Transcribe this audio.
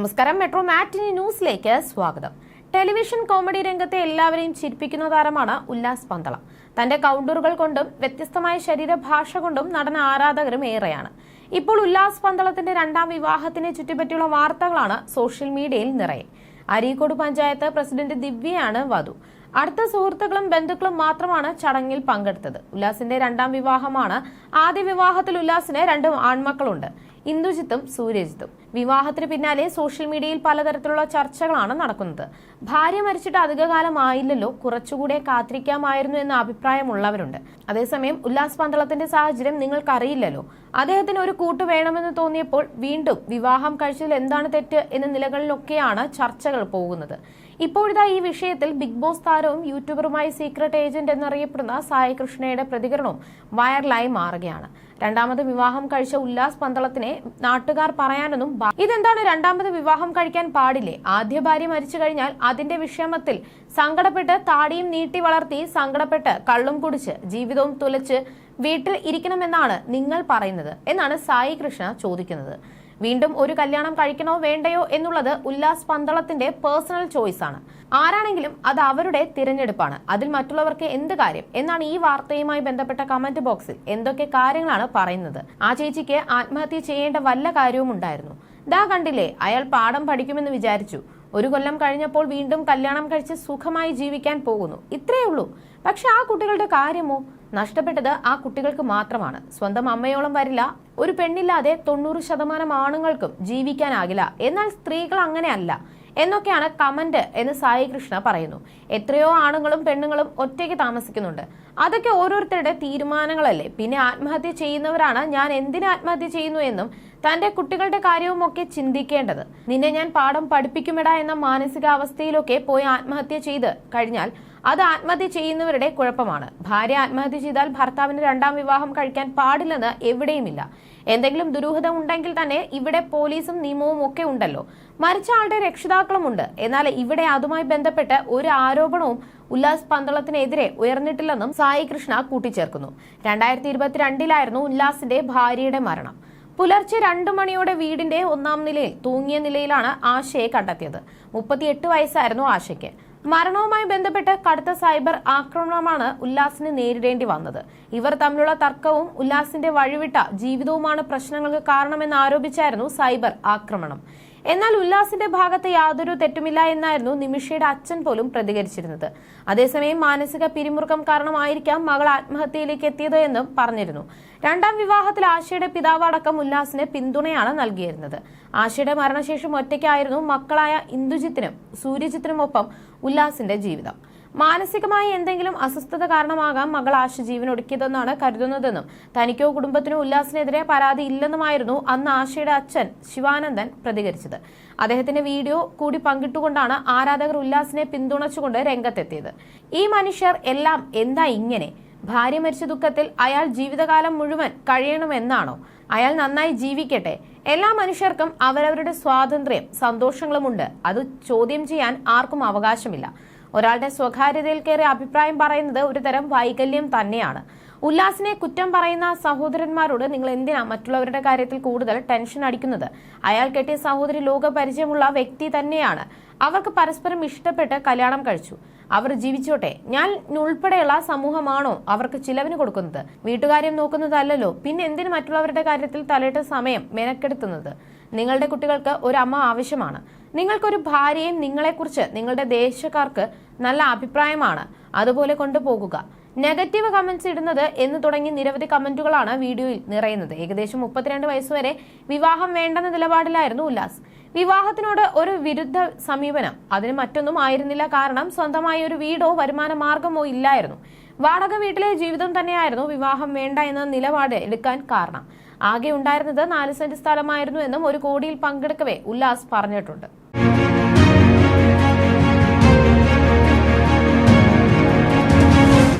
നമസ്കാരം. മെട്രോ മാറ്റിനി ന്യൂസിലേക്ക് സ്വാഗതം. ടെലിവിഷൻ കോമഡി രംഗത്തെ എല്ലാവരെയും ചിരിപ്പിക്കുന്ന താരമാണ് ഉല്ലാസ് പന്തളം. തന്റെ കൗണ്ടറുകൾ കൊണ്ടും വ്യത്യസ്തമായ ശരീരഭാഷ കൊണ്ടും നടൻ ആരാധകരും ഏറെയാണ്. ഇപ്പോൾ ഉല്ലാസ് പന്തളത്തിന്റെ രണ്ടാം വിവാഹത്തിനെ ചുറ്റിപ്പറ്റിയുള്ള വാർത്തകളാണ് സോഷ്യൽ മീഡിയയിൽ നിറയെ. അരീക്കോട് പഞ്ചായത്ത് പ്രസിഡന്റ് ദിവ്യയാണ് വധു. അടുത്ത സുഹൃത്തുക്കളും ബന്ധുക്കളും മാത്രമാണ് ചടങ്ങിൽ പങ്കെടുത്തത്. ഉല്ലാസിന്റെ രണ്ടാം വിവാഹമാണ് ആദ്യ വിവാഹത്തിൽ ഉല്ലാസിന് രണ്ട് ആൺമക്കളുണ്ട്. ഇന്ദുജിത്തും സൂര്യജിത്തും. വിവാഹത്തിന് പിന്നാലെ സോഷ്യൽ മീഡിയയിൽ പലതരത്തിലുള്ള ചർച്ചകളാണ് നടക്കുന്നത്. ഭാര്യ മരിച്ചിട്ട് അധികകാലമായില്ലല്ലോ കുറച്ചുകൂടെ കാത്തിരിക്കാമായിരുന്നു എന്ന അഭിപ്രായമുള്ളവരുണ്ട്. അതേസമയം ഉല്ലാസ് പന്തളത്തിന്റെ സാഹചര്യം നിങ്ങൾക്കറിയില്ലല്ലോ. അദ്ദേഹത്തിന് ഒരു കൂട്ട് വേണമെന്ന് തോന്നിയപ്പോൾ വീണ്ടും വിവാഹം കഴിച്ചതിൽ എന്താണ് തെറ്റ് എന്ന നിലകളിലൊക്കെയാണ് ചർച്ചകൾ പോകുന്നത്. ഇപ്പോഴിതാ ഈ വിഷയത്തിൽ ബിഗ് ബോസ് താരവും യൂട്യൂബറുമായി സീക്രട്ട് ഏജന്റ് എന്നറിയപ്പെടുന്ന സായി കൃഷ്ണയുടെ പ്രതികരണവും വൈറലായി മാറുകയാണ്. രണ്ടാമത് വിവാഹം കഴിച്ച ഉല്ലാസ് പന്തളത്തിനെ നാട്ടുകാർ പറയാനൊന്നും ഇതെന്താണ് രണ്ടാമത് വിവാഹം കഴിക്കാൻ പാടില്ലേ? ആദ്യ ഭാര്യ മരിച്ചു കഴിഞ്ഞാൽ അതിന്റെ വിഷമത്തിൽ സങ്കടപ്പെട്ട് താടിയും നീട്ടി വളർത്തി സങ്കടപ്പെട്ട് കള്ളും കുടിച്ച് ജീവിതവും തുലച്ച് വീട്ടിൽ ഇരിക്കണമെന്നാണ് നിങ്ങൾ പറയുന്നത് എന്നാണ് സായി കൃഷ്ണ ചോദിക്കുന്നത്. വീണ്ടും ഒരു കല്യാണം കഴിക്കണോ വേണ്ടയോ എന്നുള്ളത് ഉല്ലാസ് പന്തളത്തിന്റെ പേഴ്സണൽ ചോയ്സ് ആണ്. ആരാണെങ്കിലും അത് അവരുടെ തിരഞ്ഞെടുപ്പാണ്. അതിൽ മറ്റുള്ളവർക്ക് എന്ത് കാര്യം? എന്നാണ് ഈ വാർത്തയുമായി ബന്ധപ്പെട്ട കമന്റ് ബോക്സിൽ എന്തൊക്കെ കാര്യങ്ങളാണ് പറയുന്നത്. ആ ചേച്ചിക്ക് ആത്മഹത്യ ചെയ്യേണ്ട വല്ല കാര്യവും ഉണ്ടായിരുന്നു. ദാ കണ്ടില്ലേ അയാൾ പാഠം പഠിക്കുമെന്ന് വിചാരിച്ചു. ഒരു കൊല്ലം കഴിഞ്ഞപ്പോൾ വീണ്ടും കല്യാണം കഴിച്ച് സുഖമായി ജീവിക്കാൻ പോകുന്നു. ഇത്രയേ ഉള്ളൂ. പക്ഷെ ആ കുട്ടികളുടെ കാര്യമോ? നഷ്ടപ്പെട്ടത് ആ കുട്ടികൾക്ക് മാത്രമാണ്. സ്വന്തം അമ്മയോളം വരില്ല. ഒരു പെണ്ണില്ലാതെ തൊണ്ണൂറ് ശതമാനം ആണുങ്ങൾക്കും ജീവിക്കാനാകില്ല. എന്നാൽ സ്ത്രീകൾ അങ്ങനെയല്ല. എന്നൊക്കെയാണ് കമന്റ് എന്ന് സായി കൃഷ്ണ പറയുന്നു. എത്രയോ ആണുങ്ങളും പെണ്ണുങ്ങളും ഒറ്റയ്ക്ക് താമസിക്കുന്നുണ്ട്. അതൊക്കെ ഓരോരുത്തരുടെ തീരുമാനങ്ങളല്ലേ? പിന്നെ ആത്മഹത്യ ചെയ്യുന്നവരാണ് ഞാൻ എന്തിന് ആത്മഹത്യ ചെയ്യുന്നു എന്നും തന്റെ കുട്ടികളുടെ കാര്യവും ഒക്കെ ചിന്തിക്കേണ്ടത്. നിന്നെ ഞാൻ പാഠം പഠിപ്പിക്കുമെടാ എന്ന മാനസികാവസ്ഥയിലൊക്കെ പോയി ആത്മഹത്യ ചെയ്ത് കഴിഞ്ഞാൽ അത് ആത്മഹത്യ ചെയ്യുന്നവരുടെ കുഴപ്പമാണ്. ഭാര്യ ആത്മഹത്യ ചെയ്താൽ ഭർത്താവിന് രണ്ടാം വിവാഹം കഴിക്കാൻ പാടില്ലെന്ന് എവിടെയുമില്ല. എന്തെങ്കിലും ദുരൂഹത ഉണ്ടെങ്കിൽ തന്നെ ഇവിടെ പോലീസും നിയമവും ഒക്കെ ഉണ്ടല്ലോ. മരിച്ച ആളുടെ രക്ഷിതാക്കളുമുണ്ട് എന്നാൽ ഇവിടെ അതുമായി ബന്ധപ്പെട്ട് ഒരു ആരോപണവും ഉല്ലാസ് പന്തളത്തിനെതിരെ ഉയർന്നിട്ടില്ലെന്നും സായി കൃഷ്ണ കൂട്ടിച്ചേർക്കുന്നു. രണ്ടായിരത്തി ഇരുപത്തിരണ്ടിലായിരുന്നു ഉല്ലാസിന്റെ ഭാര്യയുടെ മരണം. പുലർച്ചെ രണ്ടു മണിയോടെ വീടിന്റെ ഒന്നാം നിലയിൽ തൂങ്ങിയ നിലയിലാണ് ആശയെ കണ്ടെത്തിയത്. മുപ്പത്തിയെട്ട് വയസ്സായിരുന്നു ആശയ്ക്ക്. മരണവുമായി ബന്ധപ്പെട്ട് കടുത്ത സൈബർ ആക്രമണമാണ് ഉല്ലാസിന് നേരിടേണ്ടി വന്നത്. ഇവർ തമ്മിലുള്ള തർക്കവും ഉല്ലാസിന്റെ വഴിവിട്ട ജീവിതവുമാണ് പ്രശ്നങ്ങൾക്ക് കാരണമെന്ന് ആരോപിച്ചായിരുന്നു സൈബർ ആക്രമണം. എന്നാൽ ഉല്ലാസിന്റെ ഭാഗത്ത് യാതൊരു തെറ്റുമില്ല എന്നായിരുന്നു നിമിഷയുടെ അച്ഛൻ പോലും പ്രതികരിച്ചിരുന്നത്. അതേസമയം മാനസിക പിരിമുറുക്കം കാരണമായിരിക്കാം മകൾ ആത്മഹത്യയിലേക്ക് എത്തിയത് എന്നും പറഞ്ഞിരുന്നു. രണ്ടാം വിവാഹത്തിൽ ആശയുടെ പിതാവ് അടക്കം ഉല്ലാസിന് പിന്തുണയാണ് നൽകിയിരുന്നത്. ആശയുടെ മരണശേഷം ഒറ്റയ്ക്കായിരുന്നു മക്കളായ ഇന്ദുജിത്തിനും സൂര്യജിത്തിനുമൊപ്പം ഉല്ലാസിന്റെ ജീവിതം. മാനസികമായി എന്തെങ്കിലും അസ്വസ്ഥത കാരണമാകാം മകൾ ആശ ജീവൻ ഒടുക്കിയതെന്നാണ് കരുതുന്നതെന്നും തനിക്കോ കുടുംബത്തിനോ ഉല്ലാസിനെതിരെ പരാതി ഇല്ലെന്നുമായിരുന്നു അന്ന് ആശയുടെ അച്ഛൻ ശിവാനന്ദൻ പ്രതികരിച്ചത്. അദ്ദേഹത്തിന്റെ വീഡിയോ കൂടി പങ്കിട്ടുകൊണ്ടാണ് ആരാധകർ ഉല്ലാസിനെ പിന്തുണച്ചുകൊണ്ട് രംഗത്തെത്തിയത്. ഈ മനുഷ്യർ എല്ലാം എന്താ ഇങ്ങനെ? ഭാര്യ മരിച്ച ദുഃഖത്തിൽ അയാൾ ജീവിതകാലം മുഴുവൻ കഴിയണമെന്നാണോ? അയാൾ നന്നായി ജീവിക്കട്ടെ. എല്ലാ മനുഷ്യർക്കും അവരവരുടെ സ്വാതന്ത്ര്യം സന്തോഷങ്ങളുമുണ്ട്. അത് ചോദ്യം ചെയ്യാൻ ആർക്കും അവകാശമില്ല. ഒരാളുടെ സ്വകാര്യതയിൽ കയറി അഭിപ്രായം പറയുന്നത് ഒരു തരം വൈകല്യം തന്നെയാണ്. ഉല്ലാസിനെ കുറ്റം പറയുന്ന സഹോദരന്മാരോട് നിങ്ങൾ എന്തിനാ മറ്റുള്ളവരുടെ കാര്യത്തിൽ കൂടുതൽ ടെൻഷൻ അടിക്കുന്നത്? അയാൾ കെട്ടിയ സഹോദരി ലോക പരിചയമുള്ള വ്യക്തി തന്നെയാണ്. അവർക്ക് പരസ്പരം ഇഷ്ടപ്പെട്ട് കല്യാണം കഴിച്ചു. അവർ ജീവിച്ചോട്ടെ. ഞാൻ ഉൾപ്പെടെയുള്ള സമൂഹമാണോ അവർക്ക് ചിലവിന് കൊടുക്കുന്നത്? വീട്ടുകാര്യം നോക്കുന്നതല്ലോ പിന്നെ എന്തിന് മറ്റുള്ളവരുടെ കാര്യത്തിൽ തലയിട്ട സമയം മെനക്കെടുത്തുന്നത്? നിങ്ങളുടെ കുട്ടികൾക്ക് ഒരു അമ്മ ആവശ്യമാണ്. നിങ്ങൾക്കൊരു ഭാര്യയും നിങ്ങളെക്കുറിച്ച് നിങ്ങളുടെ ദേശക്കാർക്ക് നല്ല അഭിപ്രായമാണ്. അതുപോലെ കൊണ്ടുപോകുക. നെഗറ്റീവ് കമന്റ്സ് ഇടുന്നത് എന്ന് തുടങ്ങി നിരവധി കമന്റുകളാണ് വീഡിയോയിൽ നിറയുന്നത്. ഏകദേശം മുപ്പത്തിരണ്ട് വയസ്സുവരെ വിവാഹം വേണ്ടെന്ന നിലപാടിലായിരുന്നു ഉല്ലാസ്. വിവാഹത്തിനോട് ഒരു വിരുദ്ധ സമീപനം. അതിന് മറ്റൊന്നും ആയിരുന്നില്ല കാരണം സ്വന്തമായി ഒരു വീടോ വരുമാന മാർഗമോ ഇല്ലായിരുന്നു. വാടക വീട്ടിലെ ജീവിതം തന്നെയായിരുന്നു വിവാഹം വേണ്ട എന്ന നിലപാട് എടുക്കാൻ കാരണം. ആകെ ഉണ്ടായിരുന്നത് നാല് സെന്റ് സ്ഥലമായിരുന്നു എന്നും ഒരു കോടിയിൽ പങ്കെടുക്കവേ ഉല്ലാസ് പറഞ്ഞിട്ടുണ്ട്.